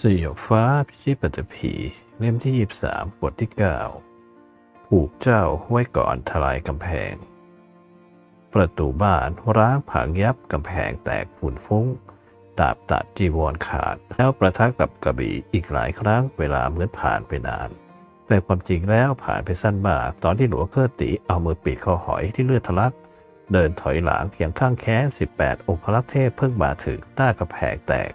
สยบฟ้าพิชิตปัตตภีเล่มที่ 23 บทที่ 9 ผูกเจ้าไว้ก่อนทลายกำแพง ประตูบ้านร้างผังยับกำแพงแตกฝุ่นฟุ้ง ดาบตัดจีวรขาด แล้วประทักกับกระบี่อีกหลายครั้งเวลาเหมือนผ่านไปนาน แต่ความจริงแล้วผ่านไปสั้นมาก ตอนที่หลวงเคอร์ติเอามือปิดคอหอยที่เลือดทะลัก เดินถอยหลังอย่างข้างแค้น18 องครักษ์เทพเพิ่งมาถึงหน้ากระแพงแตก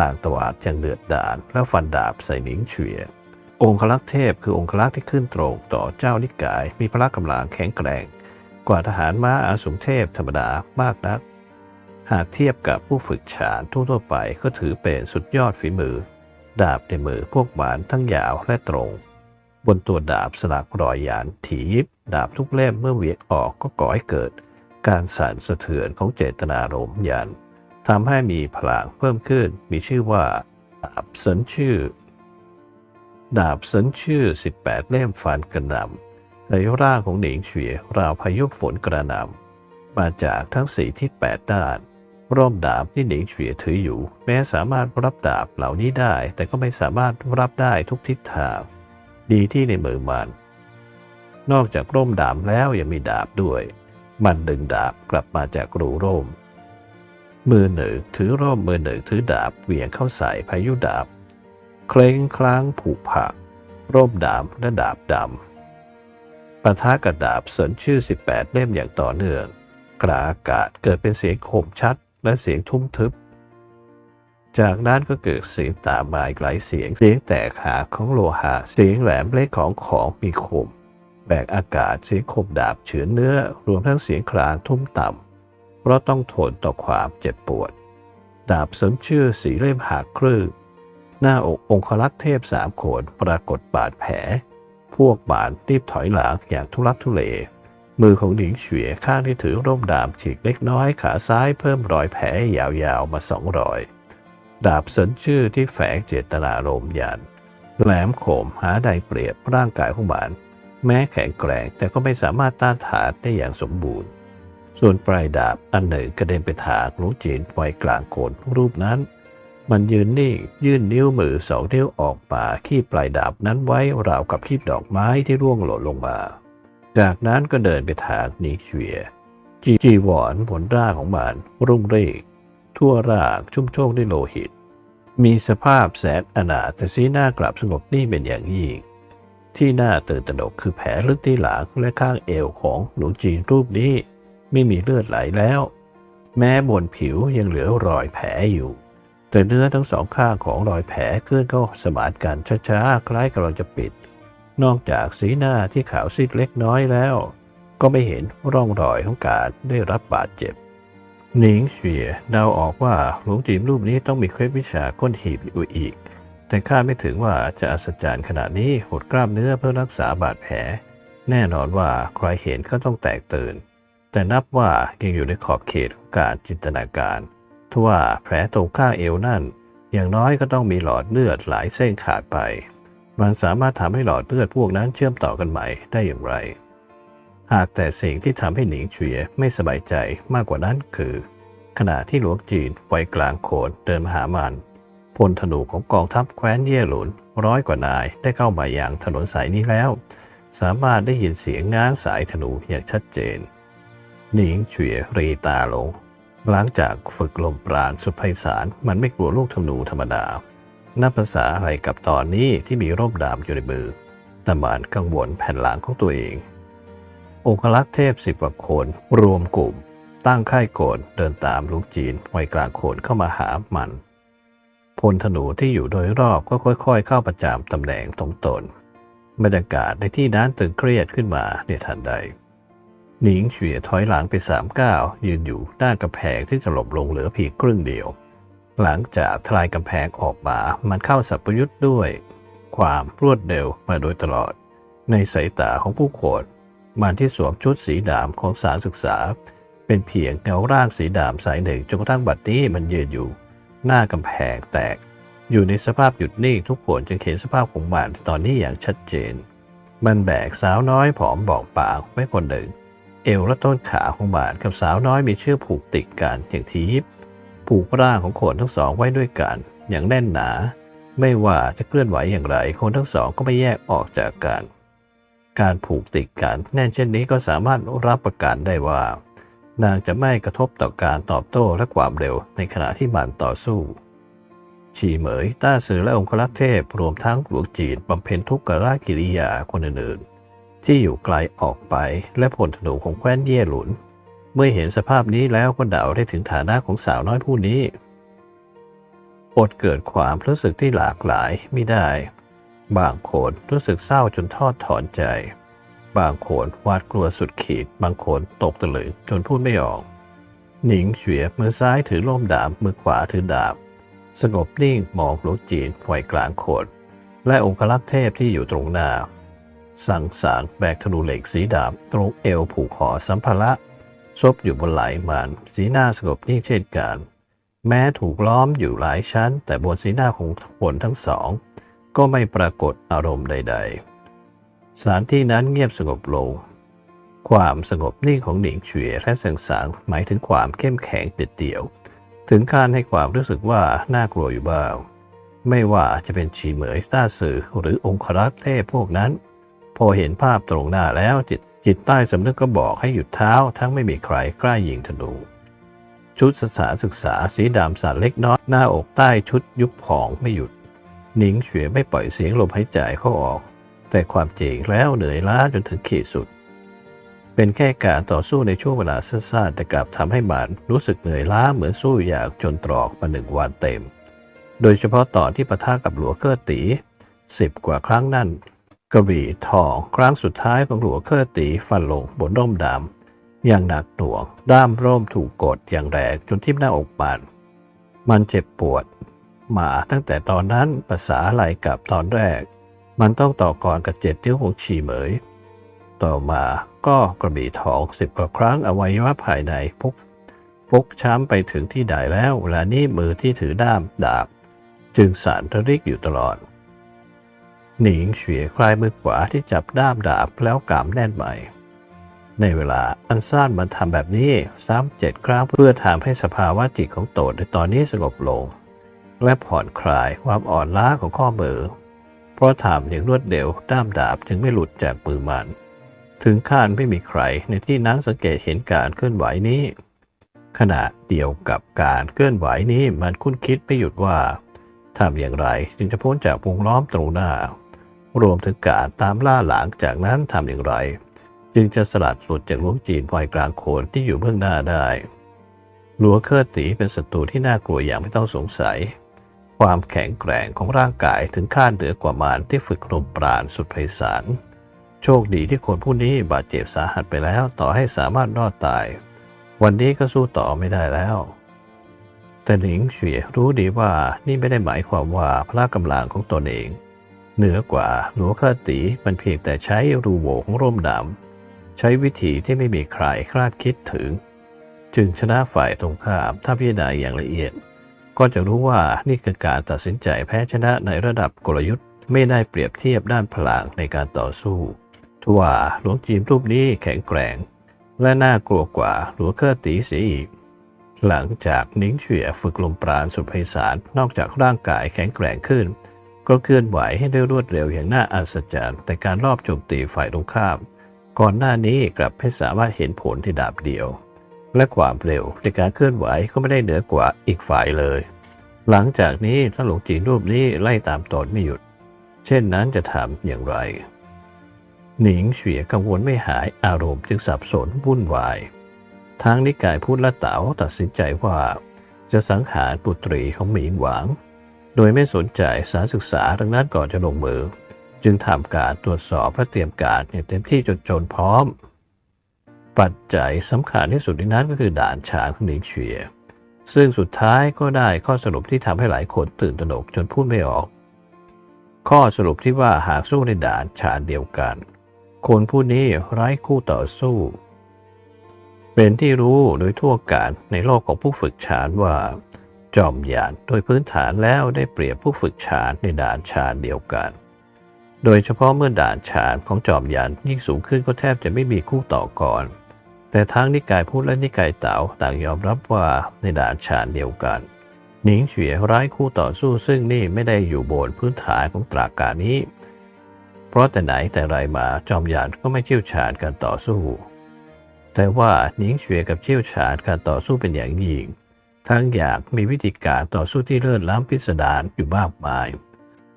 ต่างตวาดอย่างเดือดดาลแล้วฟันดาบใส่หนิงเฉียองคลักษ์เทพคือองคลักษ์ที่ขึ้นตรงต่อเจ้านิกายมีพละกำลังแข็งแกร่ง กว่าทหารม้าอาสมเทพธรรมดามากนัก หากเทียบกับผู้ฝึกฉานทั่วๆไปก็ถือเป็นสุดยอดฝีมือ ดาบในมือพวกหมานทั้งยาวและตรง บนตัวดาบสลักรอยหยานถียิบ ดาบทุกเล่มเมื่อเวียงออกก็ก่อให้เกิด การสั่นสะเทือนของเจตนารมณ์ยัน ทำให้มีพลังเพิ่มขึ้น มีชื่อว่าดาบสินชื่อ ดาบสินชื่อ 18 เล่มฟันกระหน่ำในร่างของหนิงเฉียราวพายุฝนกระหน่ำมาจากทั้งสี่ทิศแปดด้านร่มดาบที่หนิงเฉียถืออยู่ แม้สามารถรับดาบเหล่านี้ได้ แต่ก็ไม่สามารถรับได้ทุกทิศทาง ดีที่ในมือมัน นอกจากร่มดาบแล้วยังมีดาบด้วย มันดึงดาบกลับมาจากรูร่ม มือหนึ่งถือร่มมือหนึ่งถือดาบเหวี่ยงเข้าใส่พายุดาบ เคล้งคล้างผูกผักร่มดาบและดาบดำปะทะกับดาบเสริญชื่อ 18 เล่มอย่างต่อเนื่องกระอากาศเกิดเป็นเสียงโคมชัดและเสียงทุ่มทึบ จากนั้นก็เกิดเสียงตามมาอีกหลายเสียง เสียงแตกหาของโลหะ เสียงแหลมเล็กของของมีคม แบกอากาศเสียงคมดาบเฉือนเนื้อ รวมทั้งเสียงคลางทุ่มต่ำ เพราะต้องทนต่อความเจ็บปวด ดาบเสริมชื่อสีเล่มหักครึ่งหน้าอกองคลักษ์เทพสามโขนปรากฏบาดแผล พวกบานรีบถอยหลังอย่างทุลักทุเล มือของหนิงเฉวียข้างที่ถือร่มดาบฉีกเล็กน้อยขาซ้ายเพิ่มรอยแผลยาวๆมาสองรอย ดาบเสรินชื่อที่แฝงเจตนารมยันแหลมคมหาใดเปรียบร่างกายของมันแม้แข็งแกร่งแต่ก็ไม่สามารถต้านทานได้อย่างสมบูรณ์ ส่วนปลายดาบอันหนึ่งกระเด็นไปทางหลวงจีนไว้กลางโคนรูปนั้น มันยืนนิ่งยื่นนิ้วมือสองนิ้วออกมาขี้ปลายดาบนั้นไว้ราวกับขี้ดอกไม้ที่ร่วงหล่นลงมา จากนั้นก็เดินไปทางนิเชียจีจีวรบนร่างของมันรุ่งเร่งทั่วร่างชุ่มโชกด้วยโลหิต มีสภาพแสนอนาถแต่สีหน้ากลับสงบนิ่งเป็นอย่างยิ่งที่น่าตื่นตระหนกคือแผลลึกที่หลังและข้างเอวของหลวงจีนรูปนี้ ไม่มีเลือดไหลแล้ว แม้บนผิวยังเหลือรอยแผลอยู่ แต่เนื้อทั้งสองข้างของรอยแผลเคลื่อนเข้าสมานกันช้าๆ คล้ายกำลังจะปิด นอกจากสีหน้าที่ขาวซีดเล็กน้อยแล้ว ก็ไม่เห็นร่องรอยของการได้รับบาดเจ็บหนิงเฉียเดาออกว่าหลวงจีนรูปนี้ต้องมีเคล็ดวิชาก้นหีบอยู่อีก แต่คาดไม่ถึงว่าจะอัศจรรย์ขนาดนี้หดกล้ามเนื้อเพื่อรักษาบาดแผล แน่นอนว่าใครเห็นก็ต้องแตกตื่น แต่นับว่ายังอยู่ในขอบเขตของการจินตนาการทว่าแผลตรงข้างเอวนั่น อย่างน้อยก็ต้องมีหลอดเลือดหลายเส้นขาดไป มันสามารถทำให้หลอดเลือดพวกนั้นเชื่อมต่อกันใหม่ได้อย่างไร หากแต่สิ่งที่ทำให้หนิงเฉียไม่สบายใจมากกว่านั้นคือ ขณะที่หลวงจีนไวยกลางโขนเดินมาหามันพลธนูของกองทัพแคว้นเย่หลุนร้อยกว่านายได้เข้ามาอย่างถนนสายนี้แล้ว สามารถได้ยินเสียงง้างสายธนูอย่างชัดเจน หนิงเฉียรีตาลง หลังจากฝึกลมปราณสุดไพศาลมันไม่กลัวลูกธนูธรรมดา นับภาษาอะไรกับตอนนี้ที่มีร่มดาบอยู่ในมือแต่มันกังวลแผ่นหลังของตัวเอง องคลักษ์เทพสิบกว่าคนรวมกลุ่ม ตั้งค่ายโกนเดินตามลูกจีนไวยกลางโขนเข้ามาหามัน พลธนูที่อยู่โดยรอบก็ค่อย ๆ เข้าประจำตำแหน่งตรงตนบรรยากาศในที่นั้นตึงเครียดขึ้นมาในทันใด หนิงเฉียถอยหลังไปสามก้าวยืนอยู่ด้านกำแพงที่ถล่มลงเหลือเพียงครึ่งเดียว หลังจากทลายกำแพงออกมา มันเข้าสัพยุทธ์ด้วย ความรวดเร็วมาโดยตลอด ในสายตาของผู้คนมันที่สวมชุดสีดำของสารศึกษา เป็นเพียงเงาร่างสีดำสายหนึ่งจนกระทั่งบัดนี้มันยืนอยู่ หน้ากำแพงแตก อยู่ในสภาพหยุดนิ่งทุกคนจึงเห็นสภาพของมันตอนนี้อย่างชัดเจน มันแบกสาวน้อยผอมบอกปากไว้คนหนึ่ง เอวและต้นขาของมันกับสาวน้อยมีเชือกผูกติดกันอย่างทีบผูกร่างของคนทั้งสองไว้ด้วยกัน อย่างแน่นหนา ไม่ว่าจะเคลื่อนไหวอย่างไร คนทั้งสองก็ไม่แยกออกจากกัน การผูกติดกันแน่นเช่นนี้ก็สามารถรับประกันได้ว่า นางจะไม่กระทบต่อการตอบโต้และความเร็วในขณะที่มันต่อสู้ชีเหมยต้าสือและองครักษ์เทพรวมทั้งหลวงจีนบำเพ็ญทุกขรากิริยาคนอื่นๆ ที่อยู่ไกลออกไปและผลธนูของแคว้นเย่หลุน เมื่อเห็นสภาพนี้แล้วก็เดาได้ถึงฐานะของสาวน้อยผู้นี้อดเกิดความรู้สึกที่หลากหลายไม่ได้ บางคนรู้สึกเศร้าจนทอดถอนใจ บางคนหวาดกลัวสุดขีด บางคนตกตะลึงจนพูดไม่ออก หนิงเฉวียมือซ้ายถือล่มดาบมือขวาถือดาบ สงบนิ่งมองหลวงจีนไว้กลางโขดและองครักษ์เทพที่อยู่ตรงหน้า สั่งสารแบกธนูเหล็กสีดำตรงเอวผูกคอสัมภาระซบอยู่บนไหลมัน สีหน้าสงบนิ่งเช่นกันแม้ถูกล้อมอยู่หลายชั้น แต่บนสีหน้าของคนทั้งสอง ก็ไม่ปรากฏอารมณ์ใด ๆ สถานที่นั้นเงียบสงบลง ความสงบนิ่งของหนิงเฉวียและเสียงสางหมายถึงความเข้มแข็งเด็ดเดี่ยว ถึงการให้ความรู้สึกว่าน่ากลัวอยู่บ้าง ไม่ว่าจะเป็นชีเหมยต้าสื่อหรือองครักษ์เทพพวกนั้น พอเห็นภาพตรงหน้าแล้วจิตจิตใต้สำนึกก็บอกให้หยุดเท้า ทั้งไม่มีใครกล้ายิงธนูชุดสถาศึกษาสีดำสันเล็กน้อยหน้าอกใต้ชุดยุบผองไม่หยุดหนิงเฉวียไม่ปล่อยเสียงลมหายใจเข้าออก แต่ความจริงแล้วเหนื่อยล้าจนถึงขีดสุด เป็นแค่การต่อสู้ในช่วงเวลาสั้นๆแต่กลับทำให้มันรู้สึกเหนื่อยล้าเหมือนสู้อยากจนตรอกมาหนึ่งวันเต็ม โดยเฉพาะตอนที่ปะทะกับหลัวเกอร์ตีสิบกว่าครั้งนั่น กระบี่ทอง ครั้งสุดท้ายของหลัวเคอตีฟันลงบนร่มดำอย่างหนักหน่วง ด้ามร่มถูกกดอย่างแรงจนทิ่มหน้าอกมันมันเจ็บปวด มาตั้งแต่ตอนนั้นภาษาอะไรกับตอนแรก มันต้องต่อกรกับเจ็ดนิ้วของฉีเหมย ต่อมาก็กระบี่ทองสิบกว่าครั้งอวัยวะภายในพุกฟกช้ำไปถึงที่ใดแล้วเวลานี้มือที่ถือด้ามดาบ จึงสั่นระริกอยู่ตลอด หนิงเฉียคลายมือขวาที่จับด้ามดาบแล้วกำแน่นใหม่ ในเวลาอันสั้นมันทำแบบนี้ซ้ำเจ็ดครั้งเพื่อทำให้สภาวะจิตของโตดในตอนนี้สงบลง และผ่อนคลายความอ่อนล้าของข้อมือ เพราะทำอย่างรวดเร็วด้ามดาบจึงไม่หลุดจากมือมัน ถึงขั้นไม่มีใครในที่นั้นสังเกตเห็นการเคลื่อนไหวนี้ ขณะเดียวกับการเคลื่อนไหวนี้มันคุ้นคิดไม่หยุดว่าทำอย่างไรจึงจะพ้นจากวงล้อมตรงหน้า รวมถึงการตามล่าหลังจากนั้นทำอย่างไร จึงจะสลัดหลุดจากหลวงจีนวัยกลางโคนที่อยู่เบื้องหน้าได้หลัวเคอร์ตีเป็นศัตรูที่น่ากลัวอย่างไม่ต้องสงสัย ความแข็งแกร่งของร่างกายถึงขั้นเหนือกว่ามารที่ฝึกลมปราณสุดไพศาลโชคดีที่คนผู้นี้บาดเจ็บสาหัสไปแล้วต่อให้สามารถรอดตาย วันนี้ก็สู้ต่อไม่ได้แล้ว แต่หนิงเฉียรู้ดีว่านี่ไม่ได้หมายความว่าพละกำลังของตนเอง เหนือกว่าหลวงข้าตีมันเพียงแต่ใช้รูโหวของร่มดำใช้วิธีที่ไม่มีใครคาดคิดถึง จึงชนะฝ่ายตรงข้ามถ้าพิจารณาอย่างละเอียด ก็จะรู้ว่านี่คือการตัดสินใจแพ้ชนะในระดับกลยุทธ์ไม่ได้เปรียบเทียบด้านพลังในการต่อสู้ทว่าหลวงจีนรูปนี้แข็งแกร่ง และน่ากลัวกว่าหลวงเคอตีเสียอีก หลังจากนิ้งเฉียฝึกลมปราณสุดไพศาลนอกจากร่างกายแข็งแกร่งขึ้น ก็เคลื่อนไหวให้ได้รวดเร็วอย่างน่าอัศจรรย์ แต่การรอบโจมตีฝ่ายตรงข้าม ก่อนหน้านี้กลับไม่สามารถเห็นผลที่ดาบเดียว และความเร็วในการเคลื่อนไหวก็ไม่ได้เหนือกว่าอีกฝ่ายเลย หลังจากนี้ถ้าหลวงจีนรูปนี้ไล่ตามตนไม่หยุด เช่นนั้นจะทำอย่างไร หนิงเฉียกังวลไม่หายอารมณ์จึงสับสนวุ่นวายทางนิกายพุทธและเต๋าตัดสินใจว่า จะสังหารปุตรีของหมิงหวาง โดยไม่สนใจสารศึกษาดังนั้นก่อนจะลงมือ จึงทำการตรวจสอบและเตรียมการอย่างเต็มที่จนจนพร้อม ปัจจัยสำคัญที่สุดในนั้นก็คือด่านช้างของหนิงเฉียซึ่งสุดท้ายก็ได้ข้อสรุปที่ทำให้หลายคนตื่นตระหนกจนพูดไม่ออก ข้อสรุปที่ว่าหากสู้ในด่านฉานเดียวกัน คนผู้นี้ไร้คู่ต่อสู้ เป็นที่รู้โดยทั่วกันในโลกของผู้ฝึกฌานว่า จอมยานโดยพื้นฐานแล้วได้เปรียบผู้ฝึกฌานในด่านฌานเดียวกัน โดยเฉพาะเมื่อด่านฌานของจอมยานยิ่งสูงขึ้นก็แทบจะไม่มีคู่ต่อก่อน แต่ทั้งนิกายพุทธและนิกายเต๋าต่างยอมรับว่าในด่านฌานเดียวกัน หนิงเฉียร้ายคู่ต่อสู้ซึ่งนี่ไม่ได้อยู่บนพื้นฐานของตรากานี้ เพราะแต่ไหนแต่ไรมาจอมหยานก็ไม่เชี่ยวชาญการต่อสู้ แต่ว่าหนิงเฉียกับเชี่ยวชาญการต่อสู้เป็นอย่างยิ่ง ทั้งอยากมีวิธีการต่อสู้ที่เลิศล้ำพิสดารอยู่มากมาย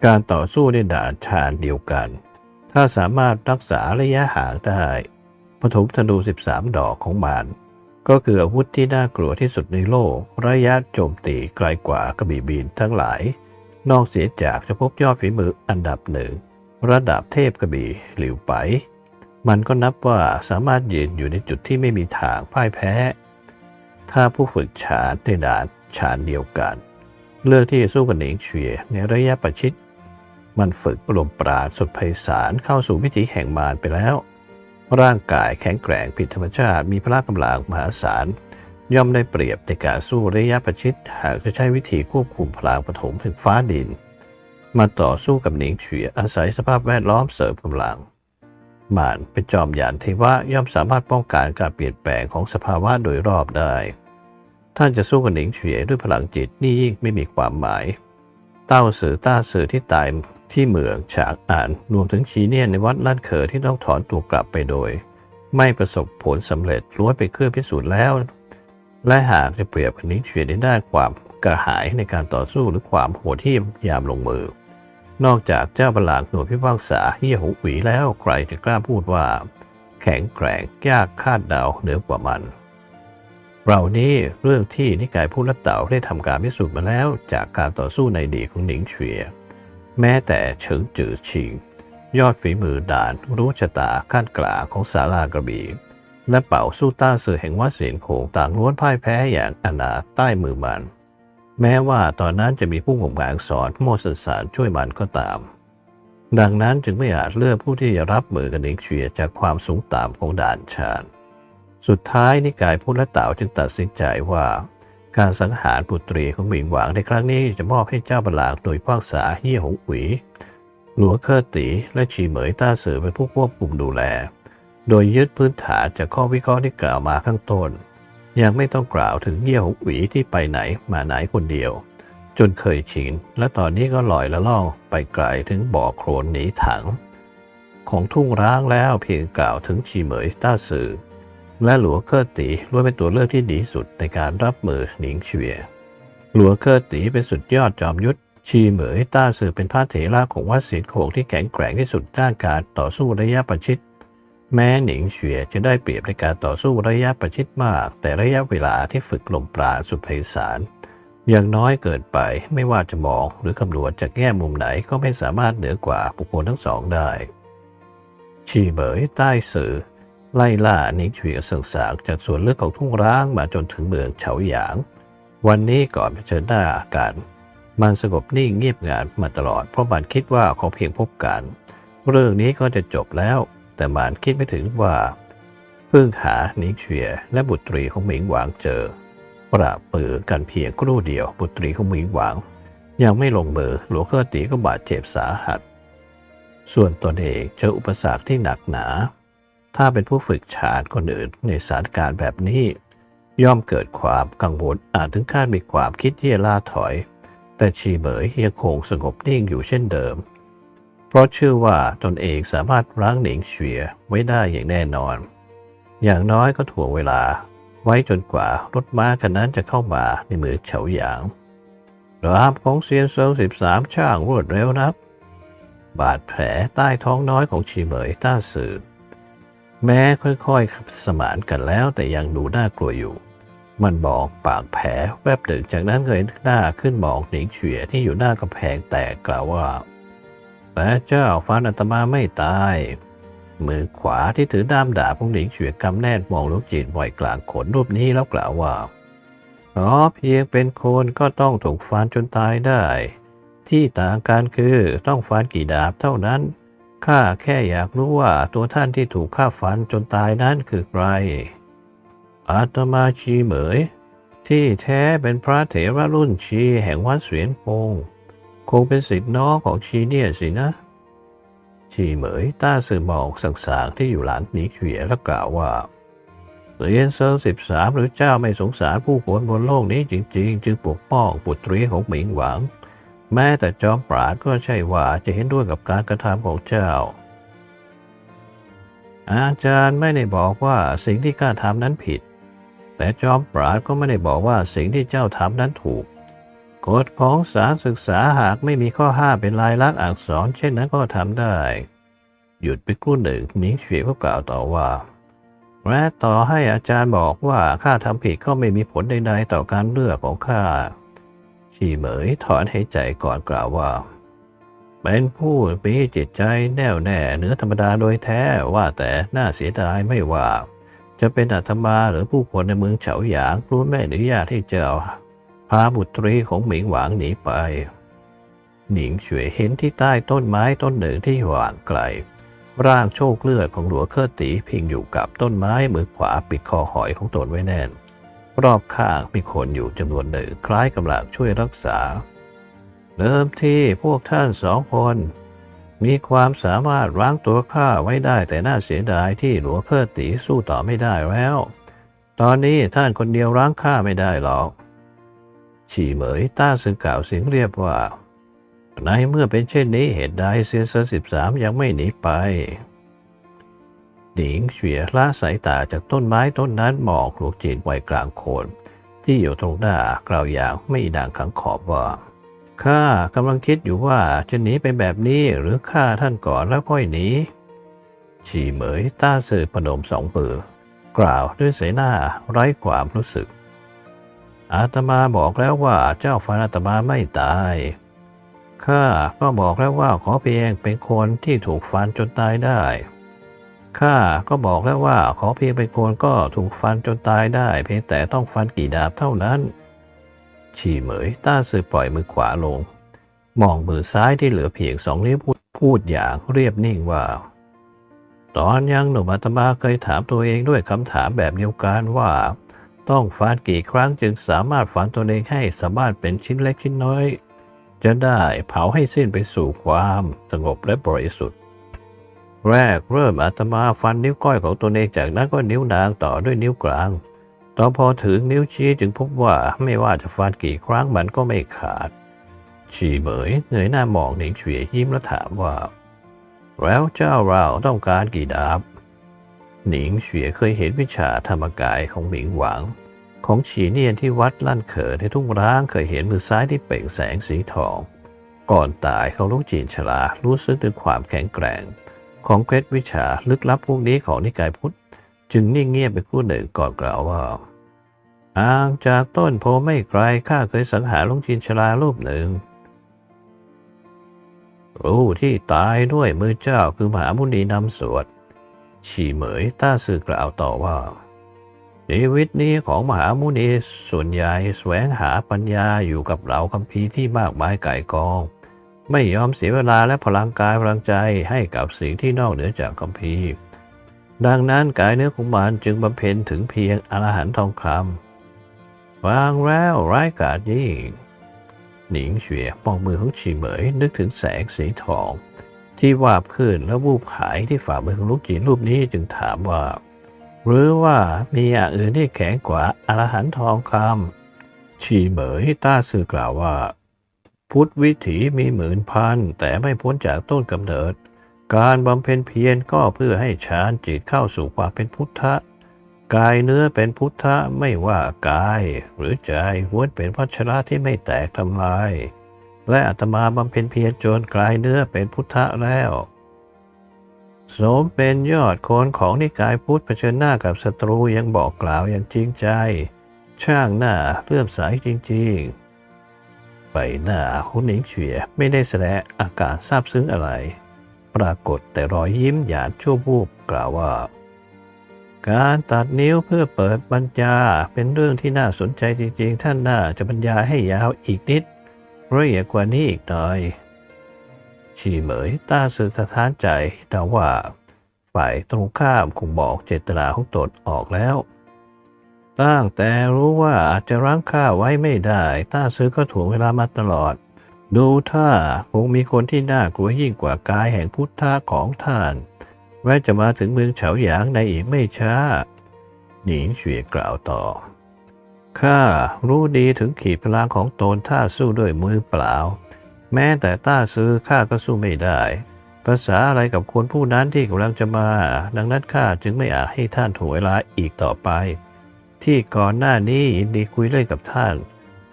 การต่อสู้ในด่านชานเดียวกัน ถ้าสามารถรักษาระยะห่างได้ปฐมธนู 13 ดอกของมันก็คืออาวุธที่น่ากลัวที่สุดในโลก ระยะโจมตีไกลกว่ากระบี่บินทั้งหลาย นอกเสียจากจะพบยอดฝีมืออันดับหนึ่ง ระดับเทพกระบี่หลิวไป มันก็นับว่าสามารถยืนอยู่ในจุดที่ไม่มีทางพ่ายแพ้ ถ้าผู้ฝึกฉานในด่านฉานเดียวกัน เลือกที่จะสู้กับเหนิงเฉียในระยะประชิด มันฝึกลมปราณสุดไพศาลเข้าสู่วิถีแห่งมารไปแล้ว ร่างกายแข็งแกร่งผิดธรรมชาติมีพละกำลังมหาศาลย่อมได้เปรียบในการสู้ระยะประชิดหากจะใช้วิธีควบคุมพลังปฐมถึงฟ้าดิน มาต่อสู้กับหนิงเฉียอาศัยสภาพแวดล้อมเสริมกำลัง มารเป็นจอมหยานเทวะย่อมสามารถป้องกันการเปลี่ยนแปลงของสภาวะโดยรอบได้ ท่านจะสู้กับหนิงเฉียด้วยพลังจิตนี่ยิ่งไม่มีความหมาย เต้าสือต้าสือที่ตายที่เหมืองฉากอ่านรวมถึงชีเนียนในวัดล้านเขอที่ต้องถอนตัวกลับไปโดย ไม่ประสบผลสำเร็จล้วนเป็นเครื่องพิสูจน์แล้ว และหากจะเปรียบกับหนิงเฉียในด้านความกระหายในการต่อสู้หรือความโหดที่ยามลงมือ นอกจากเจ้าบลากหน่วยพิพากษาเฮียหูหวีแล้วใครจะกล้าพูดว่า แข็งแกร่งยากคาดเดาเหนือกว่ามันเรานี้เรื่องที่นิกายพุทธเต่าได้ทำการพิสูจน์มาแล้วจากการต่อสู้ในดีของหนิงเฉีย แม้แต่เฉิงจือชิง ยอดฝีมือด่านรู้ชะตาขั้นกลางของสาลากระบี่และเป่าสู้ต้าเสือแห่งวัดเสียนโขงต่างล้วนพ่ายแพ้อย่างอนาใต้มือมัน แม้ว่าตอนนั้นจะมีผู้ข่มขางสอนโมสสารช่วยมันก็ตาม ดังนั้นจึงไม่อาจเลือกผู้ที่จะรับมือกับหนิงเฉียจากความสูงต่ำของด่านชานสุดท้ายนิกายพุทธเต่าจึงตัดสินใจว่า การสังหารปุตรีของหมิงหวังในครั้งนี้จะมอบให้เจ้าบลากโดยพากษาเฮียหงหวีหลัวเคอร์ตีและชีเหมยต้าเสือเป็นผู้ควบคุมดูแล โดยยึดพื้นฐานจากข้อวิเคราะห์ที่กล่าวมาข้างต้น ยังไม่ต้องกล่าวถึงเยี่ยหงหวีที่ไปไหนมาไหนคนเดียว จนเคยชินและตอนนี้ก็ลอยละล่องไปไกลถึงบ่อโคลนหนีถัง ของทุ่งร้างแล้วเพียงกล่าวถึงชีเหมยต้าสือและหลัวเคอร์ตีล้วนเป็นตัวเลือกที่ดีสุดในการรับมือหนิงเฉียหลัวเคอร์ตีเป็นสุดยอดจอมยุทธชีเหมยต้าสือเป็นพระเถระของวัดศิลโขงที่แข็งแกร่งที่สุดด้านการต่อสู้ระยะประชิด แม้หนิงเฉียจะได้เปรียบในการต่อสู้ระยะประชิดมาก แต่ระยะเวลาที่ฝึกลมปราณสุดไพศาลยังน้อยเกินไปไม่ว่าจะมองหรือคำนวณจากแง่มุมไหนก็ไม่สามารถเหนือกว่าบุคคลทั้งสองได้ ชีเหมยใต้สือไล่ล่าหนิงเฉียเสิงสางจากส่วนลึกของทุ่งร้างมาจนถึงเมืองเฉาหยาง วันนี้ก่อนเผชิญหน้ากัน มันสงบนิ่งเงียบงานมาตลอดเพราะมันคิดว่าเขาเพียงพบกัน เรื่องนี้ก็จะจบแล้ว แต่หมันคิดไม่ถึงว่าเพิ่งหาหนิงเฉียและบุตรีของหมิงหวางเจอปราบปือกันเพียงครู่เดียวบุตรีของหมิงหวาง ยังไม่ลงมือหลวงเคอตีก็บาดเจ็บสาหัส ส่วนตนเองเจออุปสรรคที่หนักหนา ถ้าเป็นผู้ฝึกฉานคนอื่นในสถานการณ์แบบนี้ ย่อมเกิดความกังวลอาจถึงขั้นมีความคิดที่จะล่าถอย แต่ชีเหมยยังคงสงบนิ่งอยู่เช่นเดิม ราะเชื่อว่าตนเองสามารถรั้งหนิงเฉียไว้ได้อย่างแน่นอน อย่างน้อยก็ถ่วงเวลา ไว้จนกว่ารถม้าคันนั้นจะเข้ามาในมือเฉาหยางราบของเซียนเซิงสิบสามช่างรวดเร็วนัก บาดแผลใต้ท้องน้อยของชีเหมยต้าสือแม้ค่อยๆ สมานกันแล้วแต่ยังดูน่ากลัวอยู่ มันบอกปากแผลแวบหนึ่งจากนั้นเงยหน้าขึ้นมองหนิงเฉียที่อยู่หน้ากำแพงแตกกล่าวว่า พระเจ้าฟันอัตมาไม่ตาย มือขวาที่ถือด้ามดาบของหนิงเฉียกำแน่นมองลูกจีนไหวกลางขนรูปนี้แล้วกล่าวว่าอ๋อเพียงเป็นคนก็ต้องถูกฟันจนตายได้ ที่ต่างกันคือต้องฟันกี่ดาบเท่านั้นข้าแค่อยากรู้ว่าตัวท่านที่ถูกข้าฟันจนตายนั้นคือใคร อาตมาชีเหมย ที่แท้เป็นพระเถระรุ่นชีแห่งวัดเสวียนพงค งเป็นสิทธิ์น้องของชีเนี่ยสินะ ชีเหมยต้าสื่อมองสังสางที่อยู่หลังหนีเฉียแล้วกล่าวว่าเรียนเซอร์สิบสามหรือเจ้าไม่สงสารผู้คนบนโลกนี้จริง ๆ จึงปกป้องบุตรีของหมิงหวัง แม้แต่จอมปราดก็ใช่ว่าจะเห็นด้วยกับการกระทำของเจ้า อาจารย์ไม่ได้บอกว่าสิ่งที่ข้าทำนั้นผิด แต่จอมปราดก็ไม่ได้บอกว่าสิ่งที่เจ้าทำนั้นถูก กฎของสารศึกษาหากไม่มีข้อห้ามเป็นลายลักษณ์อักษร เช่นนั้นก็ทำได้ หยุดไปครู่หนึ่งนิ้งเฉียก็กล่าวต่อว่าและต่อให้อาจารย์บอกว่าข้าทำผิดก็ไม่มีผลใดๆต่อการเลือกของข้าชีเหมยถอนหายใจก่อนกล่าวว่า เป็นผู้มีจิตใจแน่วแน่เหนือธรรมดาโดยแท้ว่าแต่น่าเสียดายไม่ว่า จะเป็นอาตมาหรือผู้คนในเมืองเฉาหยางรู้ไม่อนุญาตให้เจ้า พาบุตรีของหมิงหวางหนีไป หนิงเฉวยเห็นที่ใต้ต้นไม้ต้นหนึ่งที่หว่างไกล ร่างโชคเลือดของหลวงเคอตีพิงอยู่กับต้นไม้มือขวาปิดคอหอยของตนไว้แน่น รอบข้างมีคนอยู่จำนวนหนึ่งคล้ายกำลังช่วยรักษา เริ่มที่พวกท่านสองคนมีความสามารถรั้งตัวข้าไว้ได้แต่น่าเสียดายที่หลวงเคอตีสู้ต่อไม่ได้แล้ว ตอนนี้ท่านคนเดียวรั้งข้าไม่ได้หรอก ฉีเหมยต้าสึงกล่าวเสียงเรียบว่าในเมื่อเป็นเช่นนี้เหตุใดเซียนเซอสิบสามยังไม่หนีไป หนิงเฉียละสายตาจากต้นไม้ต้นนั้นมองหลวงจีนไวัยกลางโคน ที่อยู่ตรงหน้ากล่าวอย่างไม่ด่างขังขอบว่าข้ากำลังคิดอยู่ว่าจะหนีไปแบบนี้หรือฆ่าท่านก่อนแล้วค่อยหนีฉีเหมยต้าสื่อพนมสองมือกล่าวด้วยสีหน้าไร้ความรู้สึก อาตมาบอกแล้วว่าเจ้าฟันอาตมาไม่ตาย ข้าก็บอกแล้วว่าขอเพียงเป็นคนที่ถูกฟันจนตายได้ ข้าก็บอกแล้วว่าขอเพียงเป็นคนก็ถูกฟันจนตายได้ เพียงแต่ต้องฟันกี่ดาบเท่านั้น ฉีเหมยต้าสือปล่อยมือขวาลง มองมือซ้ายที่เหลือเพียงสองนิ้วพูดพูดอย่างเรียบนิ่งว่า ตอนยังหนุ่มอาตมาเคยถามตัวเองด้วยคำถามแบบเดียวกันว่า ต้องฟันกี่ครั้งจึงสามารถฝันตัวเองให้สามารถเป็นชิ้นเล็กชิ้นน้อย จะได้เผาให้สิ้นไปสู่ความสงบและบริสุทธิ์ แรกเริ่มอาตมาฟันนิ้วก้อยของตัวเองจากนั้นก็นิ้วนางต่อด้วยนิ้วกลางตอนพอถึงนิ้วชี้จึงพบว่าไม่ว่าจะฟันกี่ครั้งมันก็ไม่ขาด ฉีเหมยเงยหน้ามองหนิงเฉียยิ้มและถามว่า แล้วเจ้าเราต้องการกี่ดาบ หนิงเฉียเคยเห็นวิชาธรรมกายของหมิงหวัง ของฉีเนียนที่วัดลั่นเขอในทุ่งร้างเคยเห็นมือซ้ายที่เปล่งแสงสีทอง ก่อนตายเขาลูกจีนฉลารู้สึกถึงความแข็งแกร่ง ของเคล็ดวิชาลึกลับพวกนี้ของนิกายพุทธ จึงนิ่งเงียบไปคู่หนึ่งก่อนกล่าวว่าอ่างจากต้นโพไม่ไกลข้าเคยสังหารลุงจีนชลารูปหนึ่งรู้ที่ตายด้วยมือเจ้าคือมหามุนีนำสวด ฉีเหมยต้าสื่อกล่าวต่อว่าชีวิตนี้ของมหามุนีส่วนใหญ่แสวงหาปัญญาอยู่กับเหล่าคัมภีร์ที่มากมายไก่กอง ไม่ยอมเสียเวลาและพลังกายพลังใจให้กับสิ่งที่นอกเหนือจากคัมภีร์ดังนั้นกายเนื้อของมันจึงบำเพ็ญถึงเพียงอรหันต์ทองคำวางแล้วร้ายกาจยิ่งหนิงเฉวียมองมือของฉีเหมยนึกถึงแสงสีทอง ที่วาบขึ้นแล้ววูบหายที่ฝ่ามือของลูกจีนรูปนี้จึงถามว่า หรือว่ามีอย่างอื่นที่แข็งกว่าอรหันทองคำฉีเหมยต้าสื่อกล่าวว่า พุทธวิถีมีหมื่นพัน แต่ไม่พ้นจากต้นกำเนิด การบำเพ็ญเพียรก็เพื่อให้ฌานจิตเข้าสู่ความเป็นพุทธะกายเนื้อเป็นพุทธะไม่ว่ากาย หรือใจล้วนเป็นพัชระที่ไม่แตกทำลาย และอาตมาบำเพ็ญเพียรจนกลายเนื้อเป็นพุทธะแล้ว สมเป็นยอดโคนของนิกายพุทธเผชิญหน้ากับศัตรูยังบอกกล่าวอย่างจริงใจ ช่างหน้าเลื่อมใสจริงๆใบหน้าคุณหนิงเฉียไม่ได้แสดงอาการซาบซึ้งอะไร ปรากฏแต่รอยยิ้มหยาดชั่ววูบกล่าวว่าการตัดนิ้วเพื่อเปิดบรรยาเป็นเรื่องที่น่าสนใจจริงๆ ท่านน่าจะบรรยายให้ยาวอีกนิด ละเอียดกว่านี้อีกหน่อยชีเหมยตาสื่อสะท้านใจเดาว่า ฝ่ายตรงข้ามคงบอกเจตนาของตนออกแล้ว ตั้งแต่รู้ว่าอาจจะรั้งข้าไว้ไม่ได้ ต้าซื้อก็ถ่วงเวลามาตลอด ดูท่าคงมีคนที่น่ากลัวยิ่งกว่ากายแห่งพุทธะของท่านแม้จะมาถึงเมืองเฉาหยางในอีกไม่ช้า หนิงเฉวียกล่าวต่อ ข้ารู้ดีถึงขีดพลังของตนถ้าสู้ด้วยมือเปล่า แม้แต่ต้าซื้อข้าก็สู้ไม่ได้ ภาษาอะไรกับคนผู้นั้นที่กำลังจะมา ดังนั้นข้าจึงไม่อาจให้ท่านถ่วงเวลาอีกต่อไป ที่ก่อนหน้านี้ยินดีคุยเล่นกับท่าน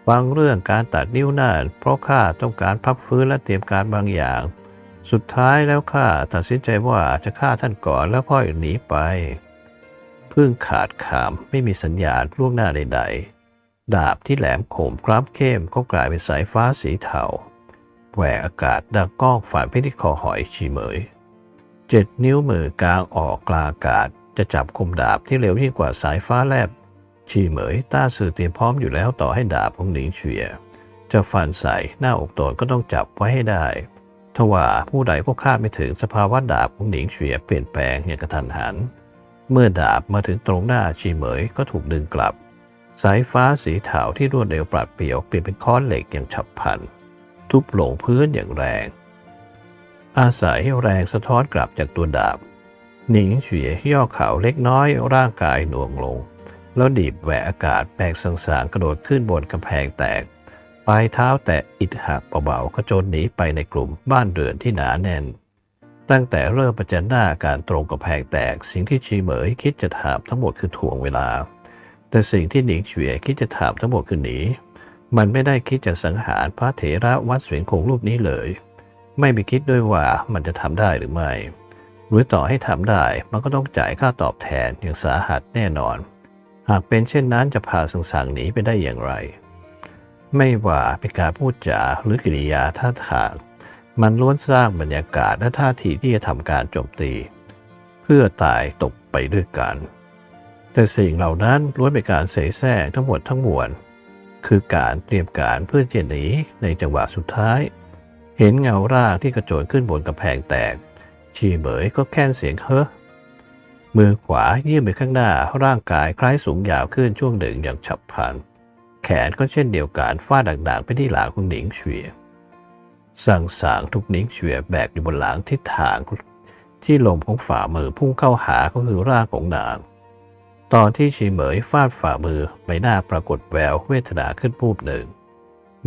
ฟังเรื่องการตัดนิ้วหน้าเพราะข้าต้องการพักฟื้นและเตรียมการบางอย่าง สุดท้ายแล้วข้าตัดสินใจว่าจะฆ่าท่านก่อนแล้วค่อยหนีไป เพิ่งขาดขามไม่มีสัญญาณล่วงหน้าใดๆ ดาบที่แหลมคมคร้ำเข้มก็กลายเป็นสายฟ้าสีเทาแหวกอากาศดังก้องฝ่ายไปที่คอหอยชีเหมยเจ็ดนิ้วมือกลางออกกลางอากาศจะจับคมดาบที่เร็วยิ่งกว่าสายฟ้าแลบ ชีเหมยต้าสื่อเตรียมพร้อมอยู่แล้วต่อให้ดาบของหนิงเฉีย จะฟันใส่หน้าอกตนก็ต้องจับไว้ให้ได้ทว่าผู้ใดก็คาดไม่ถึงสภาวะดาบของหนิงเฉียเปลี่ยนแปลงอย่างกระทันหัน เมื่อดาบมาถึงตรงหน้าชีเหมยก็ถูกดึงกลับ สายฟ้าสีเทาที่รวดเร็วปราดเปรียวเปลี่ยนเป็นค้อนเหล็กอย่างฉับพลัน ทุบลงพื้นอย่างแรง อาศัยแรงสะท้อนกลับจากตัวดาบ หนิงเฉียย่อเข่าเล็กน้อยร่างกายหน่วงลง แล้วดีบแหวกอากาศแบกสังสารกระโดดขึ้นบนกำแพงแตก ปลายเท้าแตะอิฐหักเบาๆกระโจนหนีไปในกลุ่มบ้านเรือนที่หนาแน่น ตั้งแต่เริ่มประจันหน้าการตรงกำแพงแตกสิ่งที่ชีเหมยคิดจะถามทั้งหมดคือถ่วงเวลา แต่สิ่งที่หนิงเฉียคิดจะถามทั้งหมดคือหนี มันไม่ได้คิดจะสังหารพระเถระวัดเสวียงคงรูปนี้เลย ไม่ไปคิดด้วยว่ามันจะทำได้หรือไม่ หรือต่อให้ทำได้มันก็ต้องจ่ายค่าตอบแทนอย่างสาหัสแน่นอน หากเป็นเช่นนั้นจะพาสังสารหนีไปได้อย่างไร ไม่ว่าเป็นการพูดจาหรือกิริยาท่าทางมันล้วนสร้างบรรยากาศและท่าทีที่จะทำการโจมตี เพื่อตายตกไปด้วยกัน แต่สิ่งเหล่านั้นล้วนเป็นการเสแสร้งทั้งหมดทั้งมวล คือการเตรียมการเพื่อจะหนีในจังหวะสุดท้าย เห็นเงาร่างที่กระโจนขึ้นบนกระแพงแตก ชีเหมยก็แค่นเสียงเฮ้อมือขวายื่นไปข้างหน้าร่างกายคล้ายสูงยาวขึ้นช่วงหนึ่งอย่างฉับพลัน แขนก็เช่นเดียวกันฟาดดังๆไปที่หลังของหนิงเฉียสั่งสางทุกหนิงเฉียแบกอยู่บนหลังทิศทางที่ลมของฝ่ามือพุ่งเข้าหาก็คือร่างของนาง ตอนที่ชีเหมยฟาดฝ่ามือใบหน้าปรากฏแววเวทนาขึ้นปูบหนึ่ง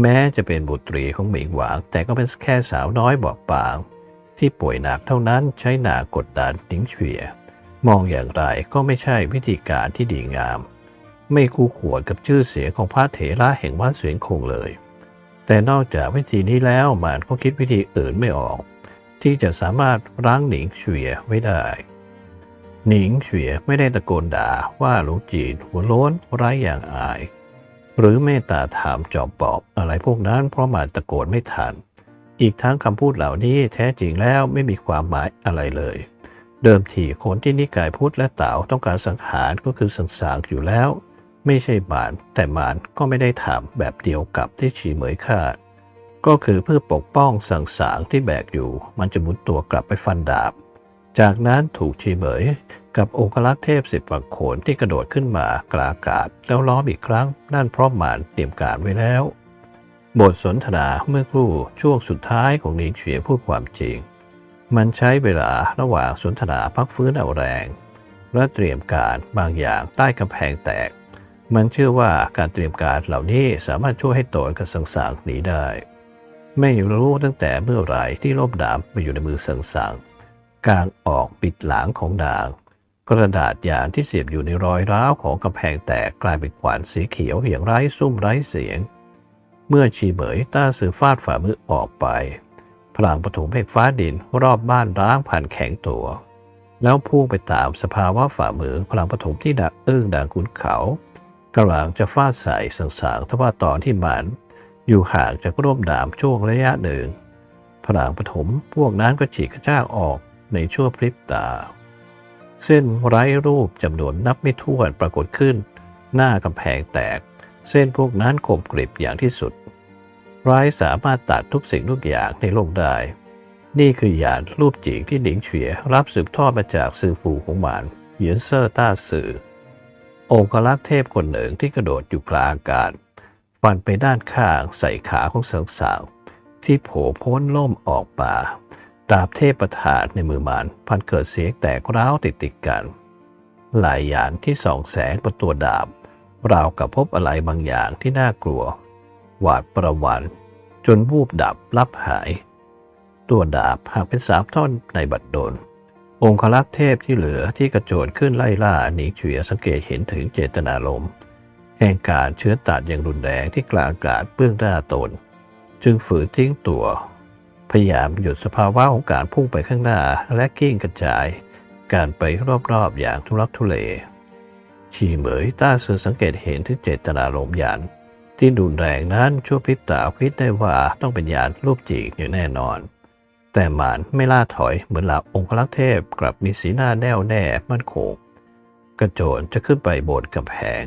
แม้จะเป็นบุตรีของหมิงหวาง แต่ก็เป็นแค่สาวน้อยบอบบาง ที่ป่วยหนักเท่านั้นใช้หนากดดันหนิงเฉียมองอย่างไรก็ไม่ใช่วิธีการที่ดีงาม ไม่คู่ควรกับชื่อเสียงของพระเถระแห่งวัดเสียงคงเลย แต่นอกจากวิธีนี้แล้วมันก็คิดวิธีอื่นไม่ออก ที่จะสามารถรั้งหนิงเฉียไว้ได้ หนิงเฉียไม่ได้ตะโกนด่าว่าหลวงจีนหัวโล้นไร้อย่างอาย หรือเมตตาถามจอบปอบอะไรพวกนั้นเพราะมันตะโกนไม่ทัน อีกทั้งคำพูดเหล่านี้แท้จริงแล้วไม่มีความหมายอะไรเลย เดิมทีคนที่นิกายพุทธและเต๋าต้องการสังหารก็คือสังสารอยู่แล้ว ไม่ใช่บานแต่หมานก็ไม่ได้ถามแบบเดียวกับที่ฉีเหมยคาดก็คือเพื่อปกป้องสังสารที่แบกอยู่ มันจะหมุนตัวกลับไปฟันดาบ จากนั้นถูกฉีเหมยกับองคลักษ์เทพสิบวังโขนที่กระโดดขึ้นมากลาอากาศแล้วล้อมอีกครั้ง นั่นเพราะมานเตรียมการไว้แล้ว บทสนทนาเมื่อครู่ช่วงสุดท้ายของหนิงเฉียพูดความจริง มันใช้เวลาระหว่างสนทนาพักฟื้นเอาแรง และเตรียมการบางอย่างใต้กำแพงแตก มันเชื่อว่าการเตรียมการเหล่านี้สามารถช่วยให้ตนกับสังสารหนีได้ ไม่รู้ตั้งแต่เมื่อไหร่ที่ลบดาบมาอยู่ในมือสังสาร กางออกปิดหลังของนาง กระดาษยางที่เสียบอยู่ในรอยร้าวของกำแพงแตกกลายเป็นขวานสีเขียวอย่างไร้ซุ้มไร้เสียง เมื่อชีเหมยต้าสือฟาดฝ่ามือออกไปพลังปฐมเพกฟ้าดินรอบบ้านร้างผ่านแข็งตัว แล้วพุ่งไปตามสภาวะฝ่ามือพลังปฐมที่ดักอึ้งดังขุนเขากำลังจะฟาดใส่สังสารทว่าตอนที่มัน อยู่ห่างจากร่มดามช่วงระยะหนึ่งพลังปฐมพวกนั้นก็ฉีกกระจ้าออก ในชั่วพริบตา เส้นไร้รูปจำนวนนับไม่ถ้วนปรากฏขึ้น หน้ากำแพงแตก เส้นพวกนั้นคมกริบอย่างที่สุดไร้สามารถตัดทุกสิ่งทุกอย่างในโลกได้ นี่คือหยานรูปจิงที่หนิงเฉียรับสืบทอดมาจากซือฟูของหมานเหยียนเซอร์ต้าซือองค์ลักษ์เทพคนหนึ่งที่กระโดดอยู่กลางอากาศฟันไปด้านข้างใส่ขาของเสิงสาวที่โผล่พ้นล่มออกป่า ดาบเทพประทานในมือมันพันเกิดเสียงแตกร้าวติดติดกัน หลายอย่างที่ส่องแสงบนตัวดาบ ราวกับพบอะไรบางอย่างที่น่ากลัว หวาดประวัน จนวูบดับลับหาย ตัวดาบหักเป็นสามท่อนในบัดดลองคลักษ์เทพที่เหลือที่กระโจนขึ้นไล่ล่าหนีเฉียสังเกตเห็นถึงเจตนารมณ์แห่งการเชื้อตัดอย่างรุนแรงที่กลางอากาศเบื้องหน้าตน จึงฝืนทิ้งตัว พยายามหยุดสภาวะของการพุ่งไปข้างหน้าและกิ้งกระจาย การไปรอบๆอย่างทุลักทุเลชีเหมยต้าเสือสังเกตเห็นถึงเจตนารมยานที่รุนแรงนั้นชั่วพริบตาคิดได้ว่าต้องเป็นยานรูปจีกอย่างแน่นอน แต่หมานไม่ล่าถอยเหมือนหล่าองคลักษ์เทพกลับมีสีหน้าแน่วแน่มั่นคงกระโจนจะขึ้นไปบนกำแพง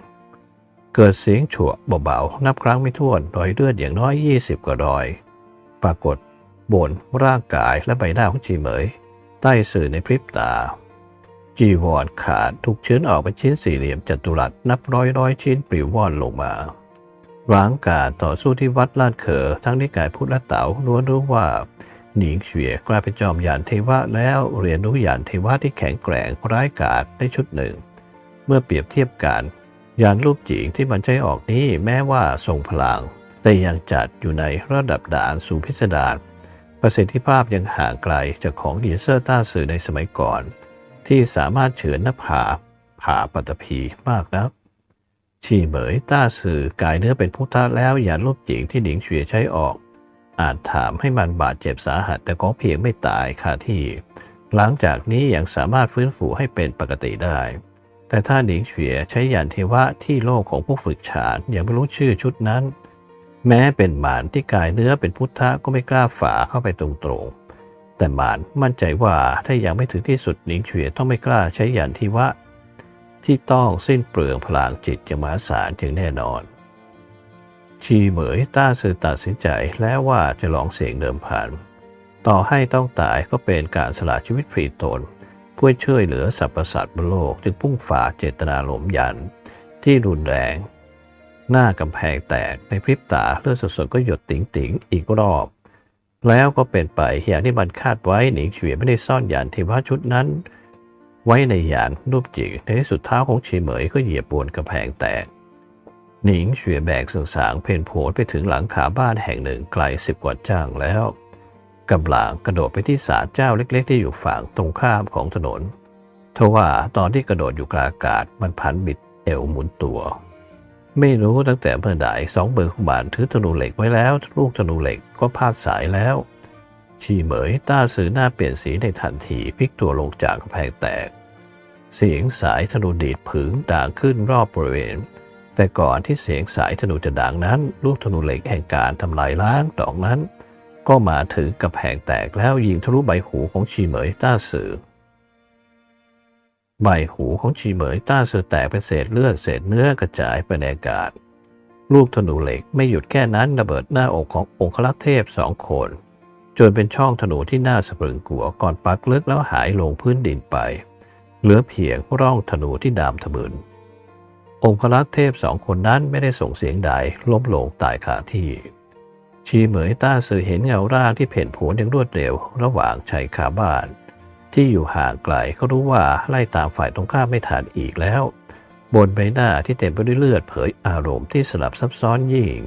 เกิดเสียงฉวเบาๆนับครั้งไม่ถ้วนรอยเลือดอย่างน้อย 20 กว่ารอย ปรากฏ บนร่างกายและใบหน้าของชีเหมย ใต้สื่อในพริบตา จีวรขาดถูกเชื้อนออกเป็นชิ้นสี่เหลี่ยมจัตุรัสนับร้อยร้อยชิ้นปลิวว่อนลงมาร้างการต่อสู้ที่วัดลาดเขอทั้งนิกายพุทธและเต๋าล้วนรู้ว่า หนิงเฉวียกลายเป็นจอมยานเทวะแล้วเรียนรู้ยานเทวะที่แข็งแกร่งร้ายกาจได้ชุดหนึ่ง เมื่อเปรียบเทียบกันยานรูปจิงที่มันใช้ออกนี้แม้ว่าทรงพลัง แต่ยังจัดอยู่ในระดับด่านสูงพิสดาร ประสิทธิภาพยังห่างไกลจากของดีเซอร์ต้าสื่อในสมัยก่อน ที่สามารถเฉือนหน้าผาผ่าปัตตภีมากนักชี่เหมยต้าสื่อกายเนื้อเป็นพุทธะแล้วยานรูปจิงที่หนิงเฉวียใช้ออก อาจถามให้มันบาดเจ็บสาหัสแต่ก็เพียงไม่ตายคาที่ หลังจากนี้ยังสามารถฟื้นฟูให้เป็นปกติได้ แต่ถ้าหนิงเฉวียใช้ยานเทวะที่โลกของผู้ฝึกฌานยังไม่รู้ชื่อชุดนั้น แม้เป็นหมานที่กายเนื้อเป็นพุทธะก็ไม่กล้าฝ่าเข้าไปตรงๆ แต่หมานมั่นใจว่าถ้ายังไม่ถึงที่สุดหนิงเฉวียต้องไม่กล้าใช้ยานเทวะที่ต้องสิ้นเปลืองพลังจิตอย่างมหาศาลอย่างแน่นอน ชีเหมยต้าสือตัดสินใจแล้วว่าจะลองเสียงเดิมพัน ต่อให้ต้องตายก็เป็นการสละชีวิตฟรีตนเพื่อช่วยเหลือสรรพสัตว์บนโลกจึงพุ่งฝ่าเจตนาหลมยันที่รุนแรง หน้ากำแพงแตกในพริบตาเลือดสดๆก็หยดติ๋งติ๋งๆอีกรอบ แล้วก็เป็นไปอย่างที่มันคาดไว้หนิงเฉวียไม่ได้ซ่อนยานเทวะชุดนั้น ไว้ในยานรูปจิกในที่สุดเท้าของชีเหมยก็เหยียบบนกำแพงแตกหนิงเฉวียแบกสางเพนโผลไปถึงหลังขาบ้านแห่งหนึ่งไกลสิบกว่าจ้างแล้วกำลังกระโดดไปที่ศาลเจ้าเล็ก ๆ ที่อยู่ฝั่งตรงข้ามของถนนทว่าตอนที่กระโดดอยู่กลางอากาศมันพันบิดเอวหมุนตัว ไม่รู้ตั้งแต่เมื่อใดสองมือของบานถือธนูเหล็กไว้แล้ว ลูกธนูเหล็กก็พาดสายแล้ว ชีเหมยต้าสือหน้าเปลี่ยนสีในทันทีพลิกตัวลงจากกำแพงแตก เสียงสายธนูดีดผึงด่างขึ้นรอบบริเวณ แต่ก่อนที่เสียงสายธนูจะดังนั้น ลูกธนูเหล็กแห่งการทำลายล้างดอกนั้น ก็มาถึงกระแพงแตกแล้วยิงทะลุใบหูของชีเหมยต้าสือ ใบหูของชีเหมยต้าสือแตกเป็นเศษเลือดเศษเนื้อกระจายไปในอากาศ ลูกธนูเหล็กไม่หยุดแค่นั้นระเบิดหน้าอกขององคลักษ์เทพสองคน จนเป็นช่องธนูที่น่าสะพรึงกลัวก่อนปักลึกแล้วหายลงพื้นดินไป เหลือเพียงร่องธนูที่ดามทะมึนองคลักษ์เทพสองคนนั้นไม่ได้ส่งเสียงใดล้มลงตายคาที่ ชีเหมยต้าสือเห็นเงาร่างที่เพ่นโผนอย่างรวดเร็วระหว่างชายคาบ้าน ที่อยู่ห่างไกลเขารู้ว่าไล่ตามฝ่ายตรงข้ามไม่ทันอีกแล้ว บนใบหน้าที่เต็มไปด้วยเลือดเผยอารมณ์ที่สลับซับซ้อนยิ่ง